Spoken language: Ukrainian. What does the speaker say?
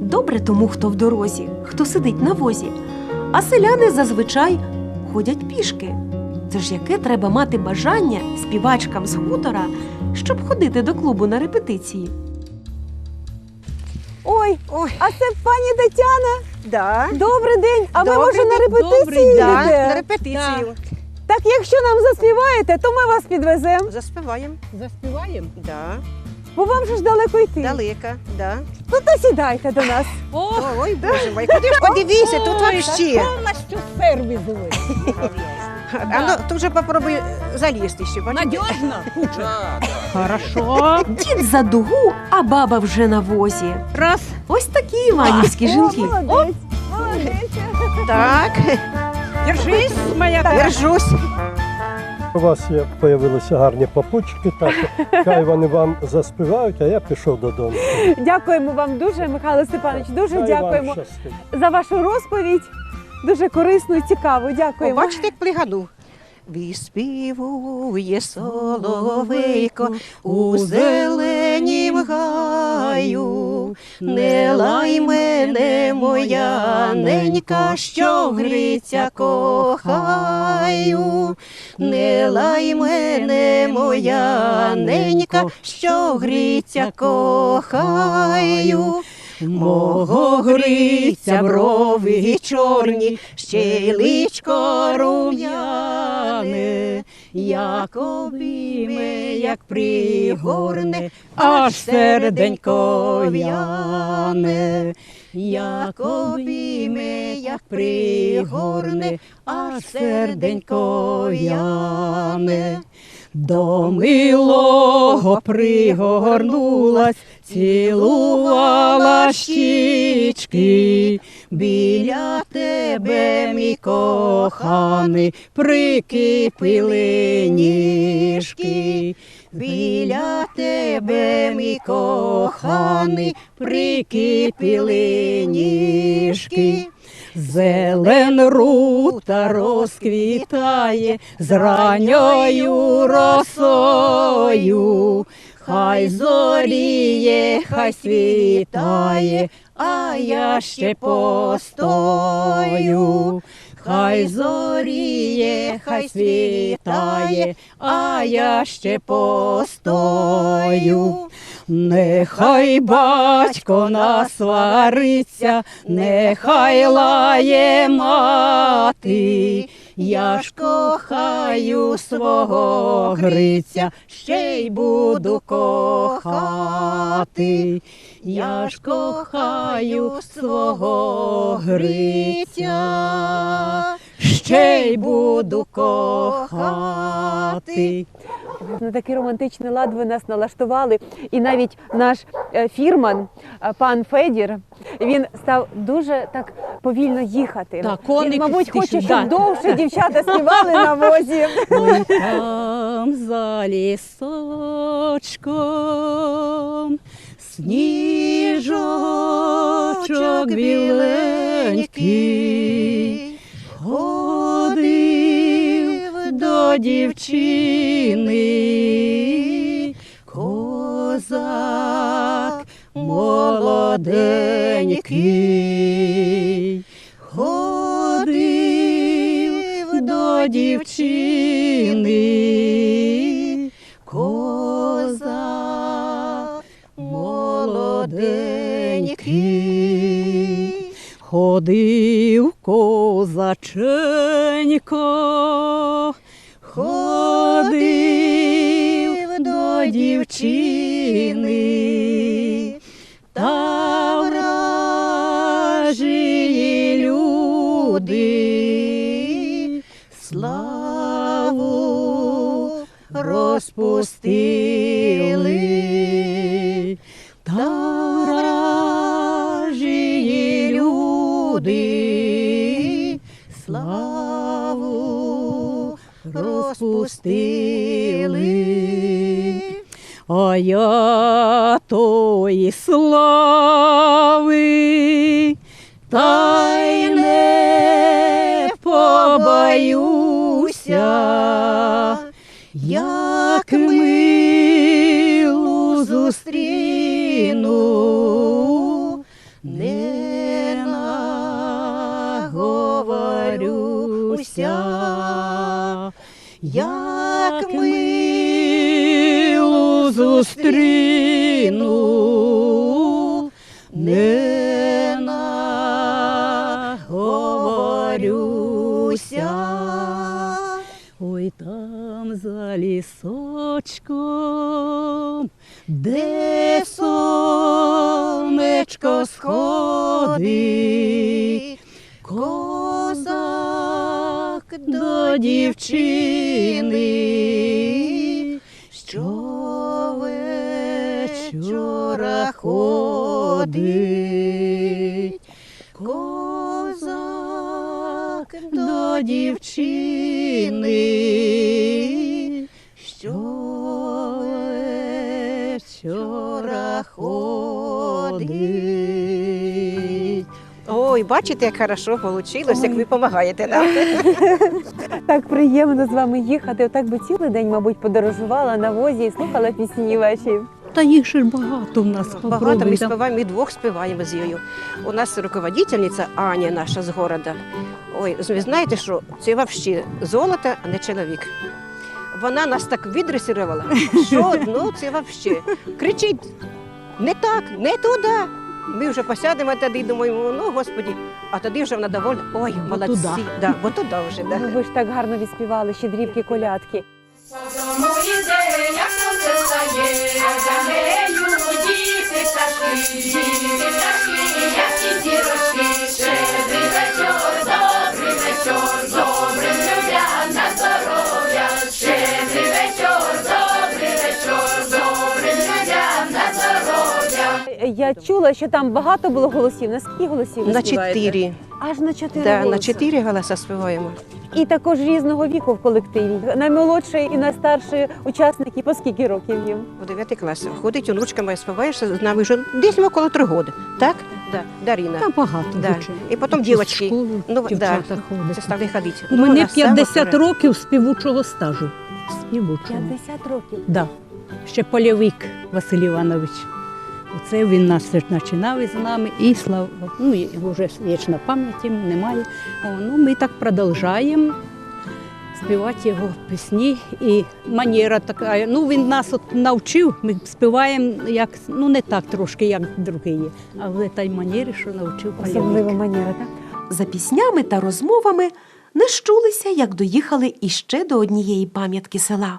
Добре тому, хто в дорозі, хто сидить на возі. А селяни зазвичай ходять пішки. Це ж яке треба мати бажання співачкам з хутора, щоб ходити до клубу на репетиції. Ой, Ой, а це пані Тетяна. да. Добрий день. А ви може на день, репетиції добрий, да, йдете? на репетицію. Так якщо нам заспіваєте, то ми вас підвеземо. Заспіваємо. Заспіваємо? Да. Бо вам же ж далеко йти. Далеко, да. Ну то сідайте до нас. О, Ой, боже мой, куди ж подивися, тут вообще. повністю сервіс ви. А ну, тут вже попробуй залізти ще. бачиш? Надіжно? Хорошо. Дід за дугу, а баба вже на возі. Раз. Ось такі іванівські жінки. О, молодець. Молодець. Так, Держись, моя держусь. У вас є появилися гарні попутчики, так хай вони вам заспівають, а я пішов додому. Дякуємо вам дуже, Михайло Степанович. Дуже Хай дякуємо за вашу розповідь. Дуже корисну і цікаву. Дякуємо. Побачите, як плигану. Виспівує соловейко у зеленім гаю, не лай мене, моя ненька, що гриця кохаю, не лай мене, моя ненька, що гриця кохаю. Мого гриця брови чорні, ще й личко рум'яне, як обійме, як пригорне, аж серденько в'яне, як обійме, як пригорне, аж серденько в'яне. До милого пригорнулась, цілувала щічки, біля тебе, мій коханий, прикипіли ніжки, біля тебе, мій коханий, прикипіли ніжки. Зелен рута розквітає з ранньою росою, хай зоріє, хай світає, а я ще постою. Хай зоріє, хай світає, а я ще постою. Нехай батько насвариться, нехай лає мати, я ж кохаю свого Гриця, ще й буду кохати. Я ж кохаю свого Гриця, ще й буду кохати. На такий романтичний лад ви нас налаштували. І навіть наш е, фірман, е, пан Федір, він став дуже так повільно їхати. Так, коник він, мабуть, хоче, щоб да. довше дівчата співали на возі. Ой, там за лісочком сніжочок біленький ходив до дівчини, козак молоденький. Ходив до дівчини, козак молоденький, ходив козаченько, пустили, а я тої слави, та й не побоюся, як милу зустріну. не наговорюся. Я як милу зустріну, не наговорюся. Ой, там за лісочком, де сонечко сходить, козак до дівчини, вечора ходить, козак до дівчини, що вечора ходить. Ой, бачите, як хорошо вийшло, як ви допомагаєте нам. Так приємно з вами їхати. Отак би цілий день, мабуть, подорожувала на возі і слухала пісні ваші. Та їх ж багато в нас. Багато ми там. співаємо, ми двох співаємо з нею. У нас руководительниця Аня наша з города. Ой, ви знаєте, що це взагалі золото, а не чоловік. Вона нас так віддресирувала, що ну це взагалі. Кричить, не так, не туди. Ми вже посядемо тоді і думаємо, ну господі, а тоді вже вона довольна. Ой, Бо молодці. туди. Да, бо туди вже. Да. Ну, ви ж так гарно відспівали щедрівки колядки. Дому йде, як Я чула, що там багато було голосів. На скільки голосів? ви На співаєте? чотири. Аж на чотири Да, на чотири голоса співаємо. І також різного віку в колективі. Наймолодший і найстарший учасники по скільки років їм? У 9 класі. Ходить онучка моя співаєш з нами вже десь около три роки. Так? Да. Даріна. Та багато Да. І потім дівчатки. школу Ну, дівчата да. ходять. Стали ходити. У Ну, мене вона 50 років співучого стажу. Співучого. 50 років. Да. Ще Полявик Василь Іванович. Оце він нас починав із нами і слава, ну і вже вічна пам'ять йому немає. Ну, ми так продовжуємо співати його пісні. І манера така. Ну, він нас от навчив, ми співаємо як, ну не так трошки, як другі, а в тій манері, що навчив Особлива манера, так? За піснями та розмовами не щулися, як доїхали іще до однієї пам'ятки села.